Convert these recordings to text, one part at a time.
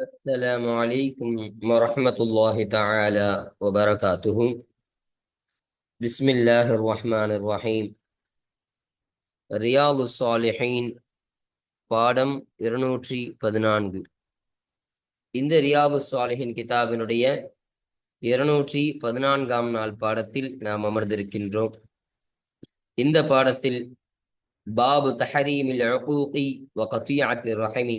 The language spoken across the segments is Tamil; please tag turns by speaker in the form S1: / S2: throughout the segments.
S1: السلام عليكم ورحمة الله تعالى وبركاته بسم الله الرحمن الرحيم ரியாது சாலிஹீன் பாடம் இருநூற்றி பதினான்கு இந்த ரியாது சாலிஹின் கிதாபினுடைய இருநூற்றி பதினான்காம் நாள் பாடத்தில் நாம் அமர்ந்திருக்கின்றோம் இந்த பாடத்தில் பாபு தஹரீமில் உகூகி வ கத்தியாத்தி ரஹமி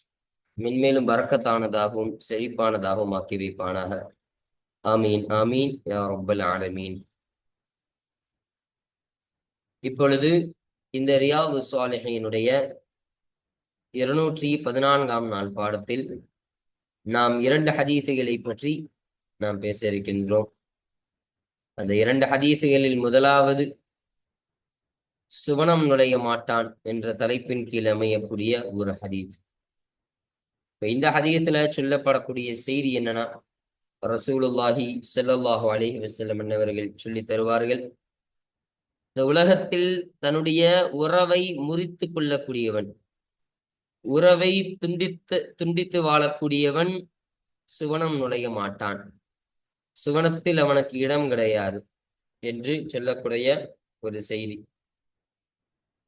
S1: மென்மேலும் பறக்கத்தானதாகவும் செழிப்பானதாகவும் ஆக்கி வைப்பானாக. ஆமீன் ஆமீன் யா ரப்பல் ஆலமீன். இப்பொழுது இந்த ரியாது சுவாலிகையினுடைய இருநூற்றி பதினான்காம் நாள் பாடத்தில் நாம் இரண்டு ஹதீசுகளை பற்றி நாம் பேச இருக்கின்றோம். அந்த இரண்டு ஹதீசுகளில் முதலாவது சுவனம் நுழைய மாட்டான் என்ற தலைப்பின் கீழ் அமையக்கூடிய ஒரு ஹதீஸ். இப்ப இந்த ஹதீஸ்ல சொல்லப்படக்கூடிய செய்தி என்னன்னா ரசூலுல்லாஹி செல்லல்லாஹு அலைஹி வசல்லம் என்னவர்கள் சொல்லி தருவார்கள் இந்த உலகத்தில் தன்னுடைய உறவை முறித்து கொள்ளக்கூடியவன் உறவை துண்டித்து துண்டித்து வாழக்கூடியவன் சுவனம் நுழைய மாட்டான். சுவனத்தில் அவனுக்கு இடம் கிடையாது என்று சொல்லக்கூடிய ஒரு செய்தி.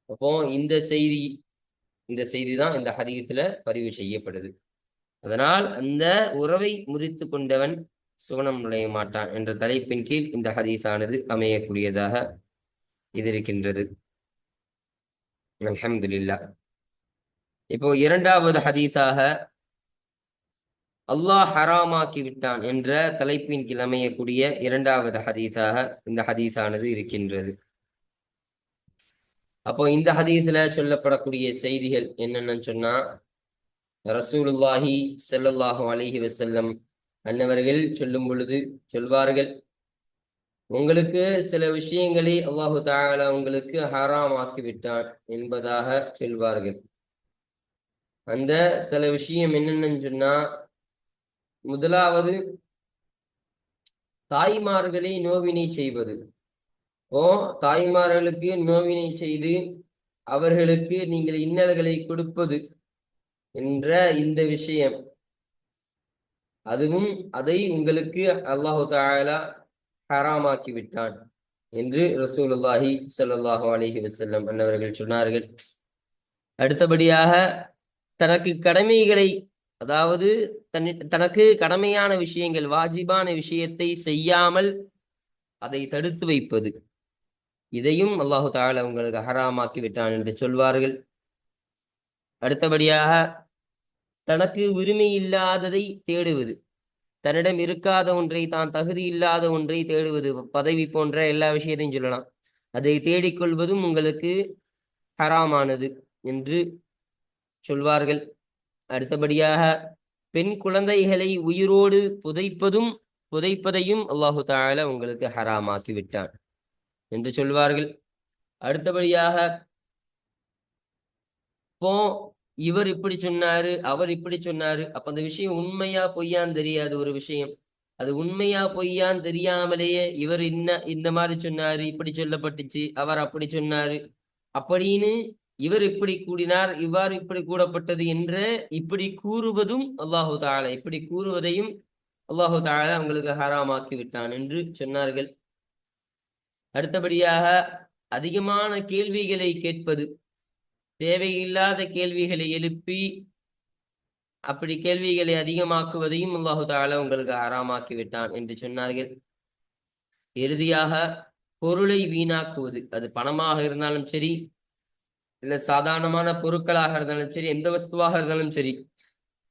S1: அப்போ இந்த செய்தி இந்த செய்தி தான் இந்த ஹதீஸ்ல பதிவு செய்யப்படுது. அதனால் அந்த உறவை முறித்து கொண்டவன் சுவனம் நுழைய மாட்டான் என்ற தலைப்பின் கீழ் இந்த ஹதீஸானது அமையக்கூடியதாக இது இருக்கின்றது. அலமதுல்லா இப்போ இரண்டாவது ஹதீஸாக அல்லாஹ் ஹராமாக்கி விட்டான் என்ற தலைப்பின் கீழ் அமையக்கூடிய இரண்டாவது ஹதீஸாக இந்த ஹதீஸானது இருக்கின்றது. அப்போ இந்த ஹதீஸ்ல சொல்லப்படக்கூடிய செய்திகள் என்னென்னு சொன்னா ரசூலுல்லாஹி செல்லல்லாஹு அலிஹி வசல்லம் அன்னவர்கள் சொல்லும் பொழுது சொல்வார்கள் உங்களுக்கு சில விஷயங்களை அல்லாஹு தாலா உங்களுக்கு ஹராம் என்பதாக சொல்வார்கள். அந்த சில விஷயம் என்னென்னு சொன்னா முதலாவது தாய்மார்களை நோவினை செய்வது. ஓ தாய்மார்களுக்கு நோவினை செய்து அவர்களுக்கு நீங்கள் இன்னல்களை கொடுப்பது. என்ற இந்த விஷயம். அதுவும் அதை உங்களுக்கு அல்லாஹு தாலா ஹராமாக்கி விட்டான் என்று ரசூலுல்லாஹி ஸல்லல்லாஹு அலைஹி வசல்லம் அன்னவர்கள் சொன்னார்கள். அடுத்தபடியாக தனக்கு கடமைகளை அதாவது தன் தனக்கு கடமையான விஷயங்கள் வாஜிபான விஷயத்தை செய்யாமல் அதை தடுத்து வைப்பது. இதையும் அல்லாஹு தாலா உங்களுக்கு ஹராமாக்கி விட்டான் என்று சொல்வார்கள். அடுத்தபடியாக தனக்கு உரிமை இல்லாததை தேடுவது. தன்னிடம் இருக்காத ஒன்றை தான் தகுதி இல்லாத ஒன்றை தேடுவது. பதவி போன்ற எல்லா விஷயத்தையும் சொல்லலாம். அதை தேடிக்கொள்வதும் உங்களுக்கு ஹராமானது என்று சொல்வார்கள். அடுத்தபடியாக பெண் குழந்தைகளை உயிரோடு புதைப்பதும் புதைப்பதையும் அல்லாஹு தால உங்களுக்கு ஹராமாக்கி விட்டான் என்று சொல்வார்கள். அடுத்தபடியாக இப்போ இவர் இப்படி சொன்னாரு அவர் இப்படி சொன்னாரு. அப்ப அந்த விஷயம் உண்மையா பொய்யான்னு தெரியாது ஒரு விஷயம். அது உண்மையா பொய்யான்னு தெரியாமலேயே இவர் இன்ன இந்த மாதிரி சொன்னாரு இப்படி சொல்லப்பட்டுச்சு அவர் அப்படி சொன்னாரு. அப்படின்னு இவர் இப்படி கூடினார் இவ்வாறு இப்படி கூடப்பட்டது என்ற இப்படி கூறுவதும் அல்லாஹு தாலா இப்படி கூறுவதையும் அல்லாஹு தாலா அவங்களுக்கு ஹராமாக்கி விட்டான் என்று சொன்னார்கள். அடுத்தபடியாக அதிகமான கேள்விகளை கேட்பது. தேவையில்லாத கேள்விகளை எழுப்பி அப்படி கேள்விகளை அதிகமாக்குவதையும் அல்லாஹு தாலா உங்களுக்கு ஆறாமாக்கி விட்டான் என்று சொன்னார்கள். இறுதியாக பொருளை வீணாக்குவது அது பணமாக இருந்தாலும் சரி இல்ல சாதாரணமான பொருட்களாக இருந்தாலும் சரி எந்த வஸ்துவாக இருந்தாலும் சரி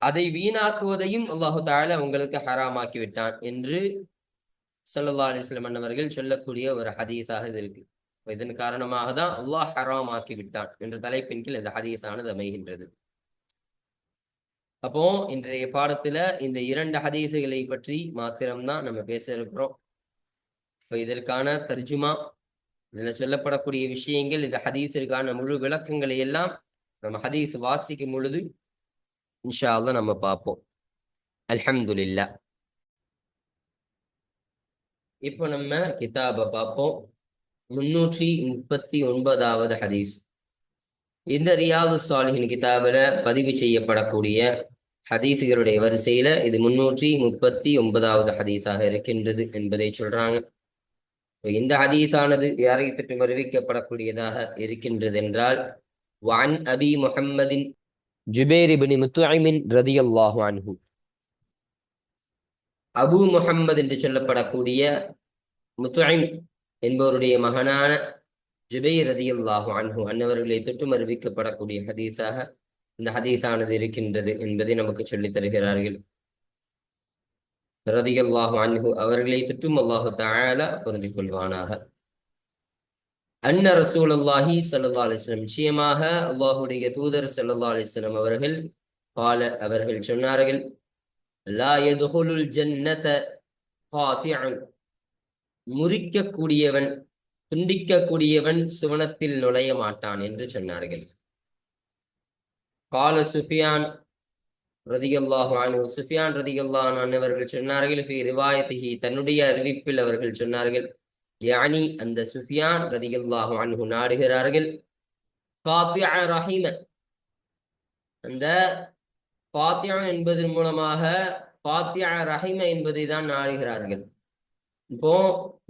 S1: அதை வீணாக்குவதையும் அல்லாஹு தாலா உங்களுக்கு ஹராமாக்கி விட்டான் என்று சல்லா அலிஸ்லம் மன்னவர்கள் சொல்லக்கூடிய ஒரு ஹதீஸாக இது இருக்கு. இதன் காரணமாக தான் அல்லாஹ் ஹராம் ஆக்கி விட்டான் என்ற தலைப்பின் கீழ் இந்த ஹதீஸானது அமைகின்றது. அப்போ இன்றைய பாடத்துல இந்த இரண்டு ஹதீசுகளை பற்றி மாத்திரம்தான் நம்ம பேச இருக்கிறோம். இப்போ இதற்கான தர்ஜுமா இதில் சொல்லப்படக்கூடிய விஷயங்கள் இந்த ஹதீஸிற்கான முழு விளக்கங்களை எல்லாம் நம்ம ஹதீஸ் வாசிக்கும் பொழுது இன்ஷா அல்லா நம்ம பார்ப்போம். அல்ஹம்துலில்லா இப்போ நம்ம கிதாபை பார்ப்போம். முன்னூற்றி முப்பத்தி ஒன்பதாவது ஹதீஸ். இந்த ரியாது சாலிஹின் கிதாபில் பதிவு செய்யப்படக்கூடிய ஹதீஸுகளுடைய வரிசையில இது முன்னூற்றி முப்பத்தி ஒன்பதாவது ஹதீஸாக இருக்கின்றது என்பதை சொல்றாங்க. இந்த ஹதீஸானது யாரை பற்றி வருவிக்கப்படக்கூடியதாக இருக்கின்றது என்றால் வான் அபி முஹம்மதின் ஜுபேர் இபின் முத்துஐமின் ரதியல்லாஹு அன்ஹு. அபு முஹம்மது என்று சொல்லப்படக்கூடிய முத்துஐம் என்பவருடைய மகனான ஜுபை ரதியல்லாஹு அன்ஹு அன்னவர்களை தொட்டும் அறிவிக்கப்படக்கூடிய ஹதீஸாக இந்த ஹதீஸானது இருக்கின்றது என்பதை நமக்கு சொல்லித் தருகிறார்கள். ரதியல்லாஹு அன்ஹு அவர்களை தொட்டும் அல்லாஹு தாழ பொருந்தி கொள்வானாக. அன்ன ரசூல் அல்லாஹி சல்லா அலிஸ்லம் நிச்சயமாக அல்லாஹுடைய தூதர் சல்லா அலிஸ்லம் அவர்கள் பால அவர்கள் சொன்னார்கள் லா எதுகுலுல் ஜன்னத காத்தியன் முறிக்கக்கூடியவன் துண்டிக்கக்கூடியவன் சுவனத்தில் நுழைய மாட்டான் என்று சொன்னார்கள். கால சுஃபியான் ரதிகல்லாஹு சுஃபியான் ரதிகல்லான் அவர்கள் சொன்னார்கள் ஃபி ரிவாயத்திஹி தன்னுடைய அறிவிப்பில் அவர்கள் சொன்னார்கள் யானி அந்த சுஃபியான் ரதிகல்லாஹு அன்ஹு நாடுகிறார்கள் காத்திய ரஹீம அந்த பாத்தியா என்பதன் மூலமாக பாத்தியா ரஹிம என்பதை தான் நாடுகிறார்கள். இப்போ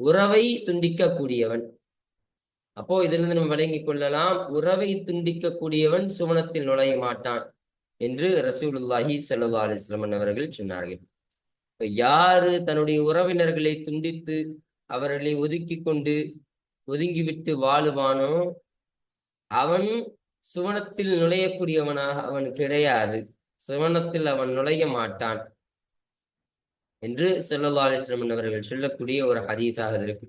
S1: உறவை துண்டிக்கக்கூடியவன். அப்போ இதிலிருந்து நம்ம விளங்கி கொள்ளலாம். உறவை துண்டிக்கக்கூடியவன் சுவனத்தில் நுழைய மாட்டான் என்று ரசூலுல்லாஹி சல்லா அலிஸ்லமன் அவர்கள் சொன்னார்கள். இப்போ யாரு தன்னுடைய உறவினர்களை துண்டித்து அவர்களை ஒதுக்கி கொண்டு ஒதுங்கிவிட்டு வாழுவானோ அவன் சுவனத்தில் நுழையக்கூடியவனாக அவன் கிடையாது. சுவனத்தில் அவன் நுழைய மாட்டான். என்று செல்லல்லா அலிஸ்லமன் அவர்கள் சொல்லக்கூடிய ஒரு ஹதீஸாக இருக்கு.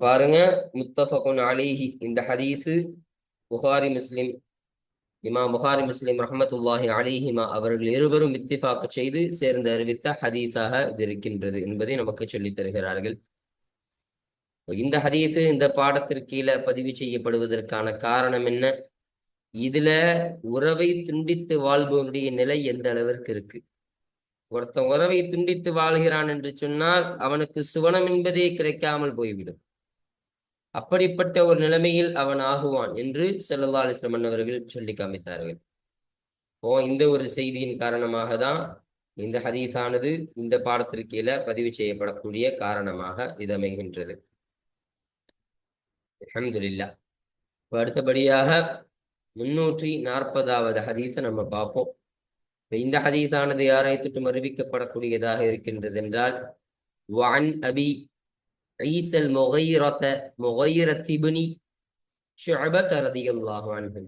S1: பாருங்க முத்தஃபகுன் அலிஹி. இந்த ஹதீஸு புகாரி முஸ்லிம் இமா புகாரி முஸ்லிம் ரஹமத்துல்லாஹி அலிஹிமா அவர்கள் இருவரும் இத்திஃபாக்கு செய்து சேர்ந்து அறிவித்த ஹதீஸாக இது இருக்கின்றது என்பதை நமக்கு சொல்லித் தருகிறார்கள். இந்த ஹதீஸு இந்த பாடத்திற்கு கீழே பதிவு செய்யப்படுவதற்கான காரணம் என்ன? இதுல உறவை துண்டித்து வாழ்பவனுடைய நிலை எந்த அளவிற்கு இருக்கு? ஒருத்தன் உறவை துண்டித்து வாழ்கிறான் என்று சொன்னால் அவனுக்கு சுவனம் என்பதே கிடைக்காமல் போய்விடும். அப்படிப்பட்ட ஒரு நிலைமையில் அவன் ஆகுவான் என்று செல்லல்லா அலிஸ்லமன் அவர்கள் சொல்லி காமித்தார்கள். ஓ இந்த ஒரு செய்தியின் காரணமாக தான் இந்த ஹதீஸானது இந்த பாடத்திற்கு கீழே பதிவு செய்யப்படக்கூடிய காரணமாக இது அமைகின்றது அஹமதுல்லா அடுத்தபடியாக முன்னூற்றி நாற்பதாவது ஹதீஸை நம்ம பார்ப்போம். இந்த ஹதீஸானது யாரை தொட்டும் அறிவிக்கப்படக்கூடியதாக இருக்கின்றது என்றால் வான் அபி ஈசல் முகைரத முகைரத்திபுனி ஷுஅபத் ரதியல்லாஹு அன்ஹு.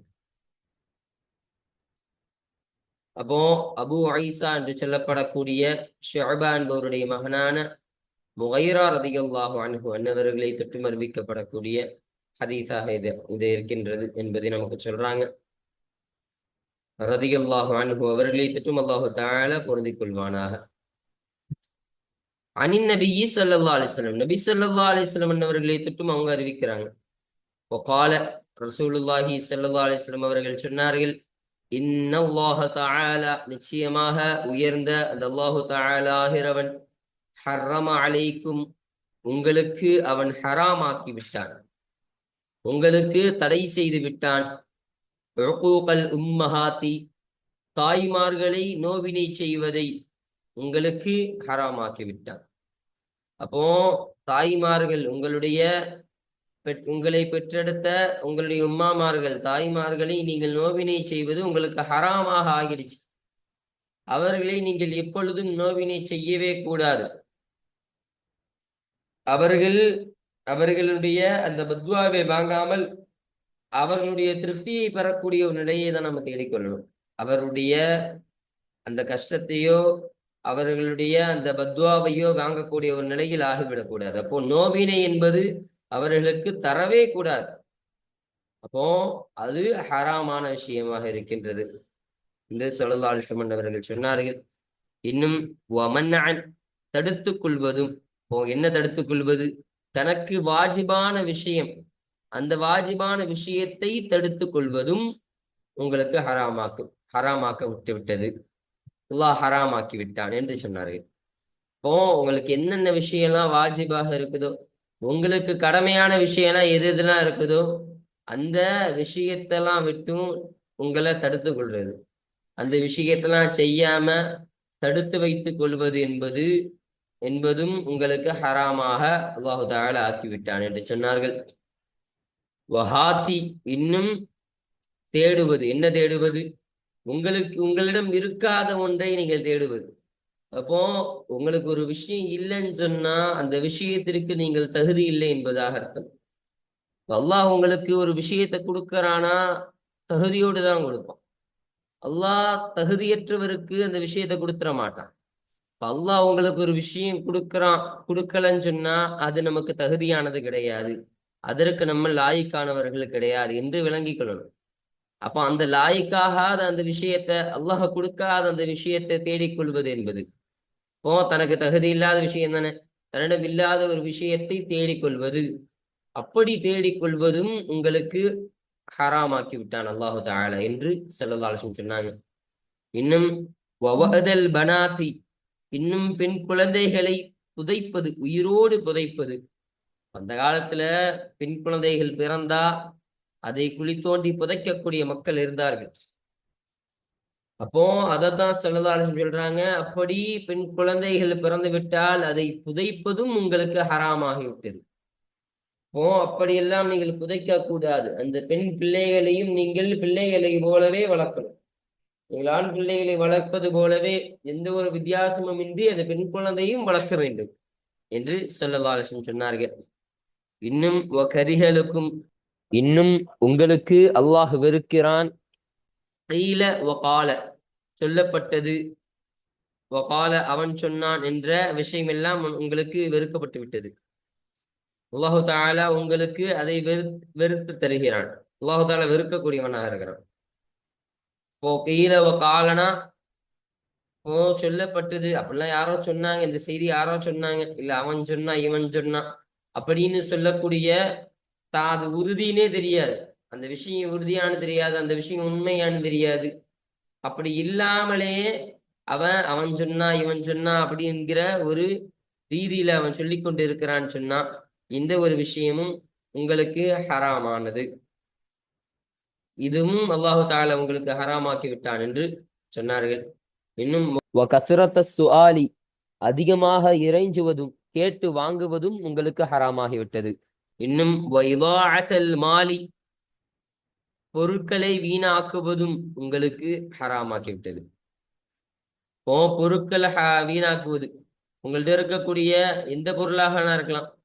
S1: அப்போ அபு ஐசா என்று சொல்லப்படக்கூடிய ஷுஅபா என்பவருடைய மகனான முகைரா ரதியல்லாஹு அன்ஹு அன்னவர்களை தொட்டும் அறிவிக்கப்படக்கூடிய ஹதீஸாக இது இது இருக்கின்றது என்பதை நமக்கு சொல்றாங்க. ரதியல்லாஹு அன்ஹு அவர்களை திட்டும் அல்லாஹு தாழ பொருந்திக் கொள்வானாக. அனின் நபி சல்லா அலிஸ்லம் நபி சல்லா அலிஸ்லம் அவர்களை திட்டும் அவங்க அறிவிக்கிறாங்க. ஒகால ரசூலுல்லாஹி சல்லா அலிஸ்லம் அவர்கள் சொன்னார்கள் இன்னல்லாஹ தஆலா நிச்சயமாக உயர்ந்த அந்த அல்லாஹு தஆலாகிறவன் ஹர்ரம அலைக்கும் உங்களுக்கு அவன் ஹராமாக்கி விட்டான். உங்களுக்கு தடை செய்து விட்டான். உம்மஹாத்தி தாய்மார்களை நோவினை செய்வதை உங்களுக்கு ஹராமாக்கி விட்டார் அப்போ தாய்மார்கள் உங்களுடைய உங்களை பெற்றெடுத்த உங்களுடைய உம்மாமார்கள் தாய்மார்களை நீங்கள் நோவினை செய்வது உங்களுக்கு ஹராமாக ஆகிடுச்சு. அவர்களை நீங்கள் எப்பொழுதும் நோவினை செய்யவே கூடாது. அவர்கள் அவர்களுடைய அந்த பத்வாவை வாங்காமல் அவர்களுடைய திருப்தியை பெறக்கூடிய ஒரு நிலையை தான் நம்ம தேடிக்கொள்ளணும். அவருடைய அந்த கஷ்டத்தையோ அவர்களுடைய அந்த பத்வாவையோ வாங்கக்கூடிய ஒரு நிலையில் ஆகிவிடக்கூடாது. அப்போ நோவினை என்பது அவர்களுக்கு தரவே கூடாது. அப்போ அது ஹராமான விஷயமாக இருக்கின்றது என்று சொல்லலா அவர்கள் சொன்னார்கள். இன்னும் தடுத்துக் கொள்வதும் ஓ என்ன தடுத்துக் கொள்வது? தனக்கு வாஜிபான விஷயம் அந்த வாஜிபான விஷயத்தை தடுத்து கொள்வதும் உங்களுக்கு ஹராமாக்கும் ஹராமாக்க விட்டு விட்டது அல்லாஹ் ஹராமாக்கி விட்டான் என்று சொன்னார்கள். இப்போ உங்களுக்கு என்னென்ன விஷயம்லாம் வாஜிபாக இருக்குதோ உங்களுக்கு கடமையான விஷயம்லாம் எது எதுலாம் இருக்குதோ அந்த விஷயத்தெல்லாம் விட்டும் உங்களை தடுத்து கொள்வது. அந்த விஷயத்தெல்லாம் செய்யாம தடுத்து வைத்துக் கொள்வது என்பது என்பதும் உங்களுக்கு ஹராமாக அல்லாஹு தால ஆக்கிவிட்டான் என்று சொன்னார்கள். வஹாத்தி இன்னும் தேடுவது. என்ன தேடுவது? உங்களுக்கு உங்களிடம் இருக்காத ஒன்றை நீங்கள் தேடுவது. அப்போ உங்களுக்கு ஒரு விஷயம் இல்லைன்னு சொன்னா அந்த விஷயத்திற்கு நீங்கள் தகுதி இல்லை என்பதாக அர்த்தம். அல்லாஹ் உங்களுக்கு ஒரு விஷயத்தை கொடுக்கறானா தகுதியோடு தான் கொடுப்பான். அல்லாஹ் தகுதியற்றவருக்கு அந்த விஷயத்தை கொடுத்துட மாட்டான். அல்லாஹ் உங்களுக்கு ஒரு விஷயம் கொடுக்கறான் கொடுக்கலன்னு சொன்னா அது நமக்கு தகுதியானது கிடையாது. அதற்கு நம்ம லாய்க்கானவர்கள் கிடையாது என்று விளங்கிக் கொள்ளணும். அப்போ அந்த லாய்க்காகாத அந்த விஷயத்த அல்லாஹ் கொடுக்காத அந்த விஷயத்தை தேடிக்கொள்வது என்பது. இப்போ தனக்கு தகுதி இல்லாத விஷயம் தானே. தன்னிடம் இல்லாத ஒரு விஷயத்தை தேடிக்கொள்வது அப்படி தேடிக்கொள்வதும் உங்களுக்கு ஹராமாக்கி விட்டான் அல்லாஹு தாழ என்று செல்லதாலும் சொன்னாங்க. இன்னும் வவதல் பனாத்தி இன்னும் பெண் குழந்தைகளை புதைப்பது உயிரோடு புதைப்பது அந்த காலத்துல பெண் குழந்தைகள் பிறந்தா அதை குழி தோண்டி புதைக்கக்கூடிய மக்கள் இருந்தார்கள். அப்போ அதைத்தான் சொல்லதாலும் சொல்றாங்க அப்படி பெண் குழந்தைகள் பிறந்து விட்டால் அதை புதைப்பதும் உங்களுக்கு ஹராமாகிவிட்டது அப்போ அப்படியெல்லாம் நீங்கள் புதைக்க கூடாது. அந்த பெண் பிள்ளைகளையும் நீங்கள் பிள்ளைகளை போலவே வளர்க்கணும். நீங்கள் ஆண் பிள்ளைகளை வளர்ப்பது போலவே எந்த ஒரு வித்தியாசமும் இன்றி அந்த பெண் குழந்தையும் வளர்க்க வேண்டும் என்று சொல்லலாலசம் சொன்னார்கள். இன்னும் கரிகளுக்கும் இன்னும் உங்களுக்கு அல்லாஹ் வெறுக்கிறான். கையில வகால சொல்லப்பட்டது. வகால அவன் சொன்னான் என்ற விஷயம் எல்லாம் உங்களுக்கு வெறுக்கப்பட்டு விட்டது அல்லாஹு தாலா உங்களுக்கு அதை வெறு வெறுத்து தருகிறான். அல்லாஹு தாலா வெறுக்கக்கூடியவனாக இருக்கிறான். இப்போ கையில காலனா ஓ சொல்லப்பட்டது. அப்படிலாம் யாரோ சொன்னாங்க. இந்த செய்தி யாரோ சொன்னாங்க. இல்ல அவன் சொன்னா இவன் சொன்னான் அப்படின்னு சொல்லக்கூடிய தான் அது உறுதினே தெரியாது. அந்த விஷயம் உறுதியானு தெரியாது அந்த விஷயம் உண்மையானு தெரியாது. அப்படி இல்லாமலே அவன் அவன் சொன்னா இவன் சொன்னா அப்படிங்கிற ஒரு ரீதியில அவன் சொல்லி கொண்டு இருக்கிறான்னு சொன்னா இந்த ஒரு விஷயமும் உங்களுக்கு ஹராமானது. இதுவும் அல்லாஹு தால உங்களுக்கு ஹராமாக்கி விட்டான் என்று சொன்னார்கள். இன்னும் அதிகமாக இறைஞ்சுவதும் கேட்டு வாங்குவதும் உங்களுக்கு ஹராமாகிவிட்டது. இன்னும் மாலி பொருட்களை வீணாக்குவதும் உங்களுக்கு ஹராமாக்கிவிட்டது ஓ பொருட்களை வீணாக்குவது. உங்கள்ட்ட இருக்கக்கூடிய எந்த பொருளாக இருக்கலாம்.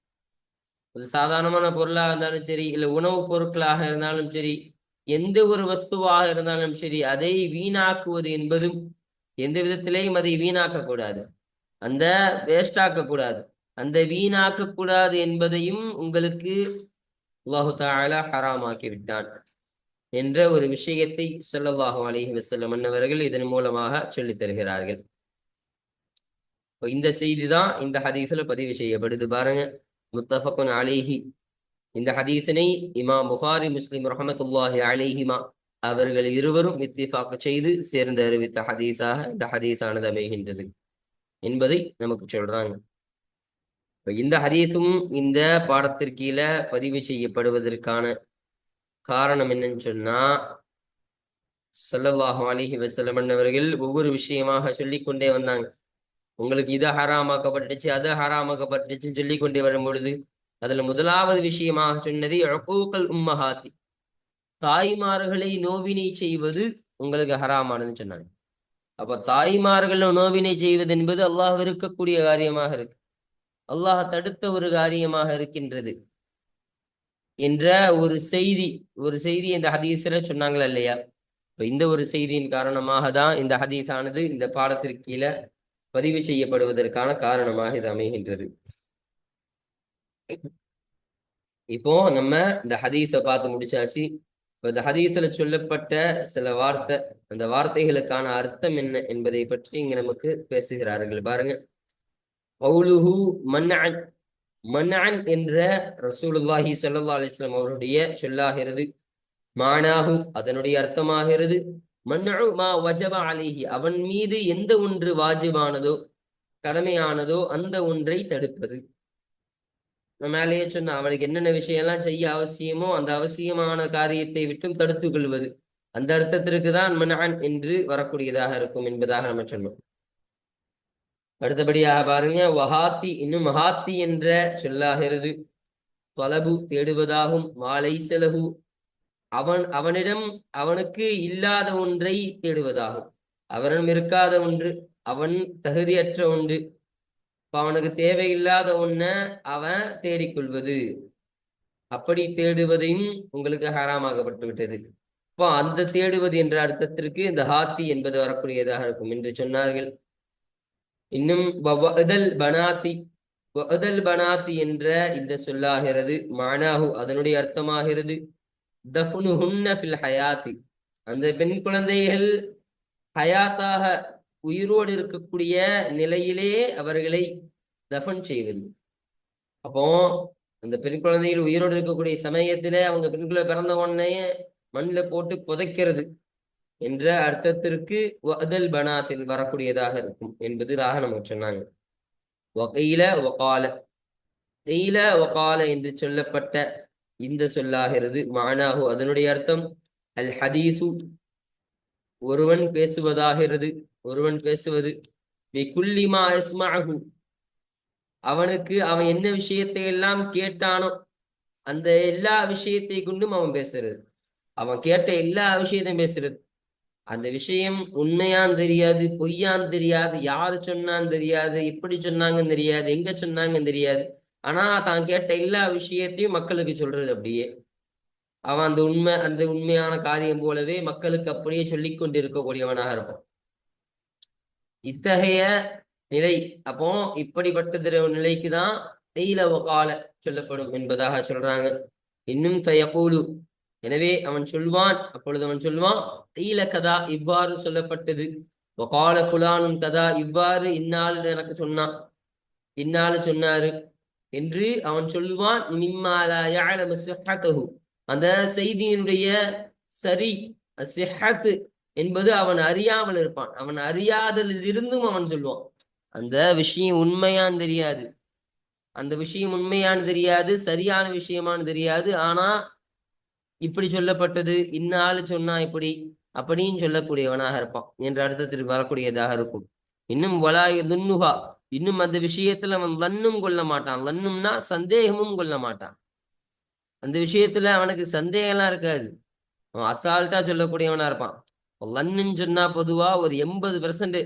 S1: ஒரு சாதாரணமான பொருளாக இருந்தாலும் சரி இல்லை உணவுப் பொருட்களாக இருந்தாலும் சரி எந்த ஒரு வஸ்துவாக இருந்தாலும் சரி அதை வீணாக்குவது என்பதும் எந்த விதத்திலேயும் அதை வீணாக்க கூடாது. அந்த வேஸ்டாக்க கூடாது. அந்த வீணாக்க கூடாது என்பதையும் உங்களுக்கு அல்லாஹு தாலா ஹராமாக்கி விட்டான் என்ற ஒரு விஷயத்தை சொல்லல்லாஹு அலஹி வசல்லம் மன்னவர்கள் இதன் மூலமாக சொல்லித் தருகிறார்கள். இந்த செய்தி தான் இந்த ஹதீஸ்ல பதிவு செய்யப்படுது பாருங்க. முத்தஃபகுன் அலேஹி. இந்த ஹதீஸினை இமாம் புகாரி முஸ்லிம் ரஹமத்துல்லாஹி அலேஹிமா அவர்கள் இருவரும் இத்திஃபாக்க செய்து சேர்ந்து அறிவித்த ஹதீஸாக இந்த ஹதீஸானது அமைகின்றது என்பதை நமக்கு சொல்றாங்க. இந்த ஹதீஸும் இந்த பாடத்திற்கீழ பதிவு செய்யப்படுவதற்கான காரணம் என்னன்னு சொன்னா சல்லல்லாஹு அலிஹி வசலமன் அவர்கள் ஒவ்வொரு விஷயமாக சொல்லிக் கொண்டே வந்தாங்க. உங்களுக்கு இது ஹராமாக்கப்பட்டுச்சு அது ஹராமாக்கப்பட்டுச்சுன்னு சொல்லி கொண்டே வரும் பொழுது அதுல முதலாவது விஷயமாக சொன்னது அகூக்கல் உம்மஹாத்தி. தாய்மார்களை நோவினை செய்வது உங்களுக்கு ஹராமானதுன்னு சொன்னாங்க. அப்ப தாய்மார்களை நோவினை செய்வது என்பது அல்லாஹ் இருக்கக்கூடிய காரியமாக இருக்கு. அல்லாஹ் தடுத்த ஒரு காரியமாக இருக்கின்றது. என்ற ஒரு செய்தி ஒரு செய்தி இந்த ஹதீஸ்ல சொன்னாங்களா இல்லையா? இப்ப இந்த ஒரு செய்தியின் காரணமாக தான் இந்த ஹதீஸானது இந்த பாடத்திற்கு கீழே பதிவு செய்யப்படுவதற்கான காரணமாக இது அமைகின்றது. இப்போ நம்ம இந்த ஹதீஸை பார்த்து முடிச்சாச்சு. இப்போ இந்த ஹதீஸில் சொல்லப்பட்ட சில வார்த்தை அந்த வார்த்தைகளுக்கான அர்த்தம் என்ன என்பதை பற்றி இங்க நமக்கு பேசுகிறார்கள். பாருங்க. பௌலுஹு மன்னான் மன்னான் என்ற ரசூலுல்லாஹி சல்லா அலிஸ்லாம் அவருடைய சொல்லாகிறது. மானாகு அதனுடைய அர்த்தமாகிறது. மன்னு மா வஜப அலிஹி அவன் மீது எந்த ஒன்று வாஜிபானதோ கடமையானதோ அந்த ஒன்றை தடுப்பது. நம்ம மேலேயே சொன்ன அவனுக்கு என்னென்ன விஷயம்லாம் செய்ய அவசியமோ அந்த அவசியமான காரியத்தை விட்டும் தடுத்து கொள்வது. அந்த அர்த்தத்திற்கு தான் மன்னான் என்று வரக்கூடியதாக இருக்கும் என்பதாக நம்ம சொன்னோம் அடுத்தபடியாக பாருங்க வஹாத்தி இன்னும் மஹாத்தி என்ற சொல்லாகிறது. தொலபு தேடுவதாகும். மாலை செலவு. அவன் அவனிடம் அவனுக்கு இல்லாத ஒன்றை தேடுவதாகும். அவனிடம் இருக்காத ஒன்று அவன் தகுதியற்ற ஒன்று. அவனுக்கு தேவையில்லாத ஒன்ன அவன் தேடிக்கொள்வது. அப்படி தேடுவதையும் உங்களுக்கு ஹராமாகப்பட்டு விட்டது இப்போ அந்த தேடுவது என்ற அர்த்தத்திற்கு இந்த ஹாத்தி என்பது வரக்கூடியதாக இருக்கும் என்று சொன்னார்கள். இன்னும் வவ்வதல் பனாத்தி வதல் பனாத்தி என்ற இந்த சொல்லாகிறது. மானாகு அதனுடைய அர்த்தமாகிறது. தஃப்னு ஹுன்ன ஃபில் ஹயாத்தி. அந்த பெண் குழந்தைகள் ஹயாத்தாக உயிரோடு இருக்கக்கூடிய நிலையிலே அவர்களை தஃபன் செய்வது. அப்போ அந்த பெண் குழந்தைகள் உயிரோடு இருக்கக்கூடிய சமயத்திலே அவங்க பெண்குள்ள பிறந்த உடனே மண்ணில் போட்டு புதைக்கிறது. என்ற அர்த்தத்திற்கு வதல் பனாத்தில் வரக்கூடியதாக இருக்கும் என்பதாக நமக்கு சொன்னாங்க. வகையில வகால. கையில வகால என்று சொல்லப்பட்ட இந்த சொல்லாகிறது. மானாகு அதனுடைய அர்த்தம் அல் ஹதீசு. ஒருவன் பேசுவதாகிறது ஒருவன் பேசுவது. குல்லிமா இஸ்மாஹு அவனுக்கு அவன் என்ன விஷயத்தை எல்லாம் கேட்டானோ அந்த எல்லா விஷயத்தை கொண்டும் அவன் பேசுறது. அவன் கேட்ட எல்லா விஷயத்தையும் பேசுறது. அந்த விஷயம் உண்மையான்னு தெரியாது பொய்யான்னு தெரியாது யாரு சொன்னான்னு தெரியாது எப்படி சொன்னாங்கன்னு தெரியாது எங்க சொன்னாங்கன்னு தெரியாது. ஆனா தான் கேட்ட எல்லா விஷயத்தையும் மக்களுக்கு சொல்றது அப்படியே. அவன் அந்த உண்மை அந்த உண்மையான காரியம் போலவே மக்களுக்கு அப்படியே சொல்லி கொண்டு இருக்கக்கூடியவனாக இருப்பான். இத்தகைய நிலை அப்போ இப்படிப்பட்ட நிலைக்கு தான் கால சொல்லப்படும் என்பதாக சொல்றாங்க. இன்னும் எனவே அவன் சொல்வான் அப்பொழுது அவன் சொல்வான் ஈல கதா இவ்வாறு சொல்லப்பட்டது. வகால புலானும் கதா இவ்வாறு இந்நாள் எனக்கு சொன்னான். இந்நாள் சொன்னாரு. என்று அவன் சொல்வான் அந்த செய்தியினுடைய சரி சிஹத்து என்பது அவன் அறியாமல் இருப்பான். அவன் அறியாததில் இருந்தும் அவன் சொல்லுவான் அந்த விஷயம் உண்மையான்னு தெரியாது. அந்த விஷயம் உண்மையானு தெரியாது சரியான விஷயமானு தெரியாது. ஆனா இப்படி சொல்லப்பட்டது இன்னாலு சொன்னா இப்படி அப்படின்னு சொல்லக்கூடியவனாக இருப்பான் என்ற அர்த்தத்திற்கு வரக்கூடியதாக இருக்கும். இன்னும் வலாய துன்னுகா இன்னும் அந்த விஷயத்துல அவன் லன்னும் கொள்ள மாட்டான். லன்னும்னா சந்தேகமும் கொள்ள மாட்டான். அந்த விஷயத்துல அவனுக்கு சந்தேகம்லாம் இருக்காது. அவன் அசால்ட்டா சொல்லக்கூடியவனா இருப்பான். லன்னுன்னு சொன்னா பொதுவா ஒரு எண்பது பெர்சன்ட்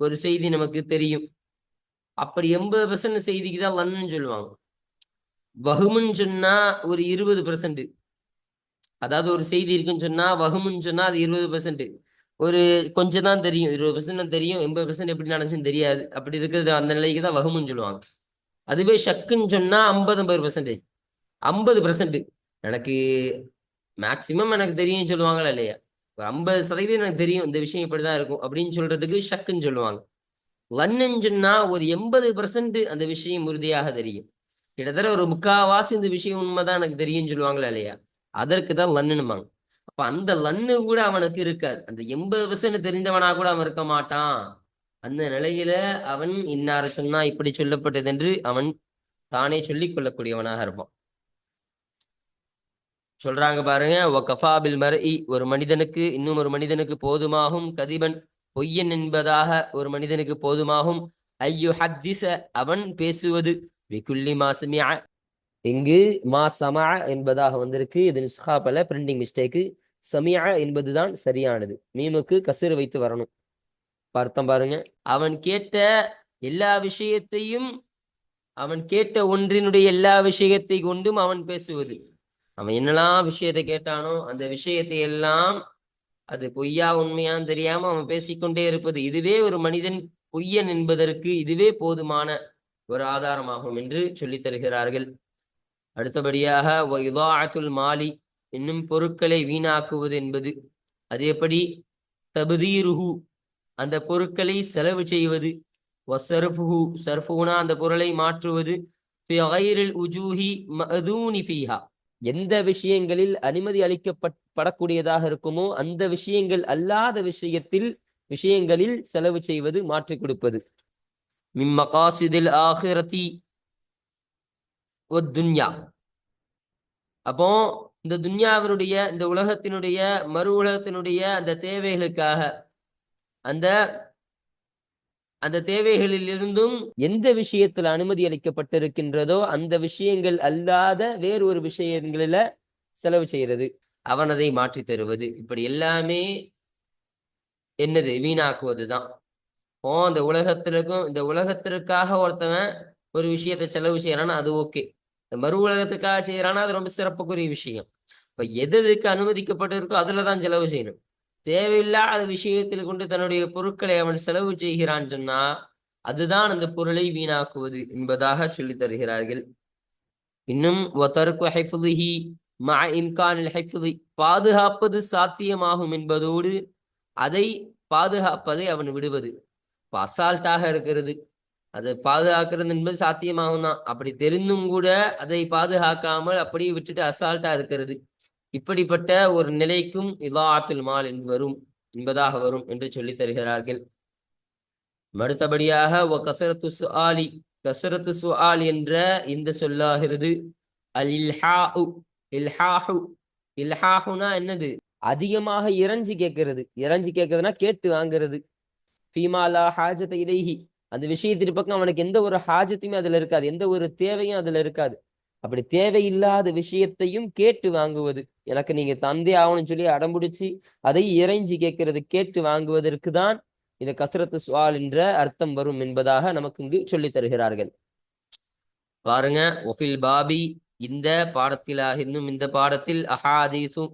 S1: ஒரு செய்தி நமக்கு தெரியும். அப்படி எண்பது பெர்சன்ட் செய்திக்கு தான் லன்னுன்னு சொல்லுவாங்க. வகுமுன்னு சொன்னா ஒரு இருபது பெர்சன்ட் அதாவது ஒரு செய்தி இருக்குன்னு சொன்னா வகுமுன்னு சொன்னா அது இருபது பெர்சன்ட் ஒரு கொஞ்சம் தான் தெரியும். இருபது பெர்சன்ட் தான் தெரியும். எண்பது பெர்சன்ட் எப்படி நடந்துச்சுன்னு தெரியாது. அப்படி இருக்கிறது அந்த நிலைக்கு தான் வகுமுன்னு சொல்லுவாங்க. அதுவே ஷக்குன்னு சொன்னா ஐம்பது ஐம்பது பெர்சன்டேஜ் ஐம்பது பெர்சன்ட் எனக்கு மேக்சிமம் எனக்கு தெரியும் சொல்லுவாங்களா இல்லையா? ஐம்பது சதவீதம் எனக்கு தெரியும். இந்த விஷயம் இப்படிதான் இருக்கும். அப்படின்னு சொல்றதுக்கு ஷக்குன்னு சொல்லுவாங்க. லன்னுன்னு சொன்னா ஒரு எண்பது பெர்சன்ட் அந்த விஷயம் உறுதியாக தெரியும். கிட்டத்தட்ட ஒரு முக்காவாசி இந்த விஷயம் உண்மைதான் எனக்கு தெரியும்னு சொல்லுவாங்களா இல்லையா? அதற்கு தான் லன்னுமாங்க அப்ப அந்த லன்னு கூட அவனுக்கு இருக்காது. அந்த எண்பது பெர்சன்ட் தெரிந்தவனா கூட அவன் இருக்க மாட்டான். அந்த நிலையில அவன் இன்னார சொன்னா இப்படி சொல்லப்பட்டது என்று அவன் தானே சொல்லிக் கொள்ளக்கூடியவனாக இருப்பான். சொல்றாங்க பாருங்க கஃபாபில் மர்இ. ஒரு மனிதனுக்கு இன்னும் ஒரு மனிதனுக்கு போதுமாகும். கதிபன் பொய்யன் என்பதாக ஒரு மனிதனுக்கு போதுமாகும். ஐயோ ஹத்திச அவன் பேசுவது விகுல்லி மாசுமியா இங்கு மா சமா என்பதாக வந்திருக்கு. இது நிஸ்ஹாபல பிரிண்டிங் மிஸ்டேக்கு சமியா என்பதுதான் சரியானது. மீமுக்கு கசிறு வைத்து வரணும். பார்த்தம் பாருங்க. அவன் கேட்ட எல்லா விஷயத்தையும் அவன் கேட்ட ஒன்றினுடைய எல்லா விஷயத்தை கொண்டும் அவன் பேசுவது. அவன் என்னெல்லாம் விஷயத்தை கேட்டானோ அந்த விஷயத்தை எல்லாம் அது பொய்யா உண்மையான்னு தெரியாம அவன் பேசிக்கொண்டே இருப்பது. இதுவே ஒரு மனிதன் பொய்யன் என்பதற்கு இதுவே போதுமான ஒரு ஆதாரமாகும் என்று சொல்லித் தருகிறார்கள். அடுத்தபடியாக இதாஅத்துல் மாலி இன்னும் பொருட்களை வீணாக்குவது என்பது. அது எப்படி? தபுதீருஹு அந்த பொருட்களை செலவு செய்வது. வசர்ஃபுஹு சர்ஃபுனா அந்த பொருளை மாற்றுவது. உஜூஹி மஅதூனி ஃபீஹா. எந்த விஷயங்களில் அனுமதி அளிக்கப்படக்கூடியதாக இருக்குமோ அந்த விஷயங்கள் அல்லாத விஷயத்தில் விஷயங்களில் செலவு செய்வது மாற்றிக் கொடுப்பது. மிம்மகாசிதில் ஆஹிரதி துன்யா. அப்போ இந்த துன்யாவினுடைய இந்த உலகத்தினுடைய மறு உலகத்தினுடைய அந்த தேவைகளுக்காக அந்த அந்த தேவைகளில் இருந்தும் எந்த விஷயத்தில் அனுமதி அளிக்கப்பட்டிருக்கின்றதோ அந்த விஷயங்கள் அல்லாத வேறு ஒரு விஷயங்களில செலவு செய்யறது அவன் அதை மாற்றி தருவது. இப்படி எல்லாமே என்னது? வீணாக்குவது தான் ஓ அந்த உலகத்திற்கும் இந்த உலகத்திற்காக ஒருத்தவன் ஒரு விஷயத்தை செலவு செய்யறான்னா அது ஓகே. மறு உலகத்துக்காக செய்யறான்னா அது ரொம்ப சிறப்புக்குரிய விஷயம். இப்ப எது எதுக்கு அனுமதிக்கப்பட்டிருக்கோ அதுலதான் செலவு செய்யணும். தேவையில்லாத விஷயத்தில் கொண்டு தன்னுடைய பொருட்களை அவன் செலவு செய்கிறான் சொன்னா அதுதான் அந்த பொருளை வீணாக்குவது என்பதாக சொல்லித் தருகிறார்கள். இன்னும் பாதுகாப்பது சாத்தியமாகும் என்பதோடு அதை பாதுகாப்பதை அவன் விடுவது. அசால்ட்டாக இருக்கிறது. அதை பாதுகாக்கிறது என்பது சாத்தியமாகும் தான் அப்படி தெரிந்தும் கூட அதை பாதுகாக்காமல் அப்படியே விட்டுட்டு அசால்ட்டா இருக்கிறது. இப்படிப்பட்ட ஒரு நிலைக்கும் இதாத்துல் மால் வரும் என்பதாக வரும் என்று சொல்லி தருகிறார்கள். அடுத்தபடியாக ஒ கசரத்து சுஆலி கசரத்து சுஆல் என்ற இந்த சொல்லாகிறது. அல் இல்ஹாஹு இல்ஹாஹு இல்ஹாஹுனா என்னது? அதிகமாக இறைஞ்சி கேட்கறது. இறைஞ்சி கேட்கறதுனா கேட்டு வாங்குறது. ஃபீமாலா ஹாஜத இலைஹி அந்த விஷயத்தின் பக்கம் அவனுக்கு எந்த ஒரு ஹாஜத்தையுமே அதுல இருக்காது. எந்த ஒரு தேவையும் அதுல இருக்காது. அப்படி தேவையில்லாத விஷயத்தையும் கேட்டு வாங்குவது. எனக்கு நீங்க தந்தே ஆகணும்னு சொல்லி அடம்பிடிச்சு அதை இறைஞ்சி கேட்கறது கேட்டு வாங்குவதற்கு தான் இந்த கசரத்து சுவால் என்ற அர்த்தம் வரும் என்பதாக நமக்கு இங்கு சொல்லித் தருகிறார்கள். பாருங்க ஒஃபில் பாபி இந்த பாடத்திலாக இன்னும் இந்த பாடத்தில் அஹாதீசு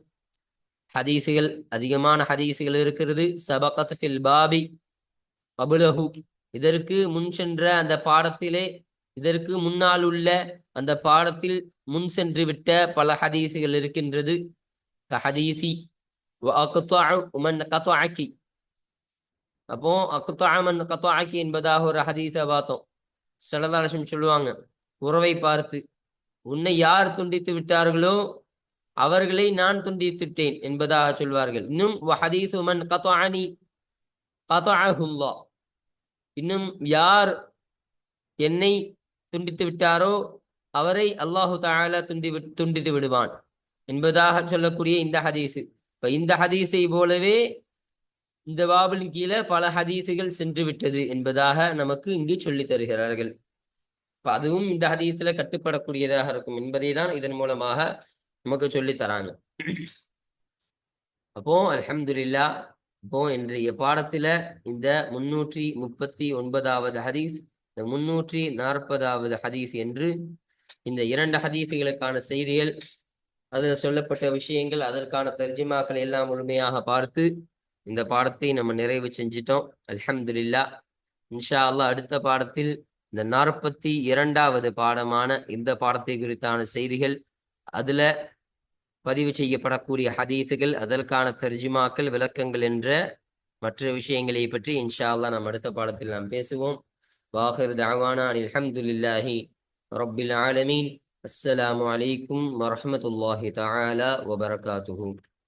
S1: ஹதீசுகள் அதிகமான ஹதீசுகள் இருக்கிறது. சபகத் ஃபில் பாபி அபுலஹு இதற்கு முன் சென்ற அந்த பாடத்திலே இதற்கு முன்னால் உள்ள அந்த பாடத்தில் முன் சென்று விட்ட பல ஹதீசுகள் இருக்கின்றது. ஹதீசி அப்போ அக்குத்தாமன் கத்தாக்கி என்பதாக ஒரு ஹதீஸை பார்த்தோம். சிலதாலட்சம் சொல்லுவாங்க உறவை பார்த்து உன்னை யார் துண்டித்து விட்டார்களோ அவர்களை நான் துண்டித்துட்டேன் என்பதாக சொல்வார்கள். இன்னும் ஹதீஸ் உமன் கத்தானி கத்தாஹுல்லா இன்னும் யார் என்னை துண்டித்து விட்டாரோ அவரை அல்லாஹு தாலா துண்டி துண்டித்து விடுவான். என்பதாக சொல்லக்கூடிய இந்த ஹதீஸு. இப்ப இந்த ஹதீஸை போலவே இந்த பாபலின் கீழே பல ஹதீஸுகள் சென்று விட்டது என்பதாக நமக்கு இங்கு சொல்லி தருகிறார்கள். இப்ப அதுவும் இந்த ஹதீஸ்ல கட்டுப்படக்கூடியதாக இருக்கும் என்பதை தான் இதன் மூலமாக நமக்கு சொல்லி தராங்க. அப்போ அலமதுல்லா இப்போ இன்றைய பாடத்துல இந்த முன்னூற்றி முப்பத்தி ஒன்பதாவது ஹதீஸ் இந்த முன்னூற்றி நாற்பதாவது ஹதீஸ் என்று இந்த இரண்டு ஹதீஸுகளுக்கான செய்திகள் அதில் சொல்லப்பட்ட விஷயங்கள் அதற்கான தர்ஜிமாக்கள் எல்லாம் முழுமையாக பார்த்து இந்த பாடத்தை நம்ம நிறைவு செஞ்சிட்டோம். அலமதுல்லா இன்ஷா அல்லா அடுத்த பாடத்தில் இந்த நாற்பத்தி இரண்டாவது பாடமான இந்த பாடத்தை குறித்தான செய்திகள் அதுல பதிவு செய்யப்படக்கூடிய ஹதீஸுகள் அதற்கான தர்ஜிமாக்கள் விளக்கங்கள் என்ற மற்ற விஷயங்களை பற்றி இன்ஷா அல்லா நாம் அடுத்த பாடத்தில் நாம் பேசுவோம். வாஹிர் தாவானா அலமதுல்லாஹி ரபில் ஆலமீன். அஸ்ஸலாமு அலைக்கும் வரமத்துல்லாஹி தாலா வபரகாத்துஹு.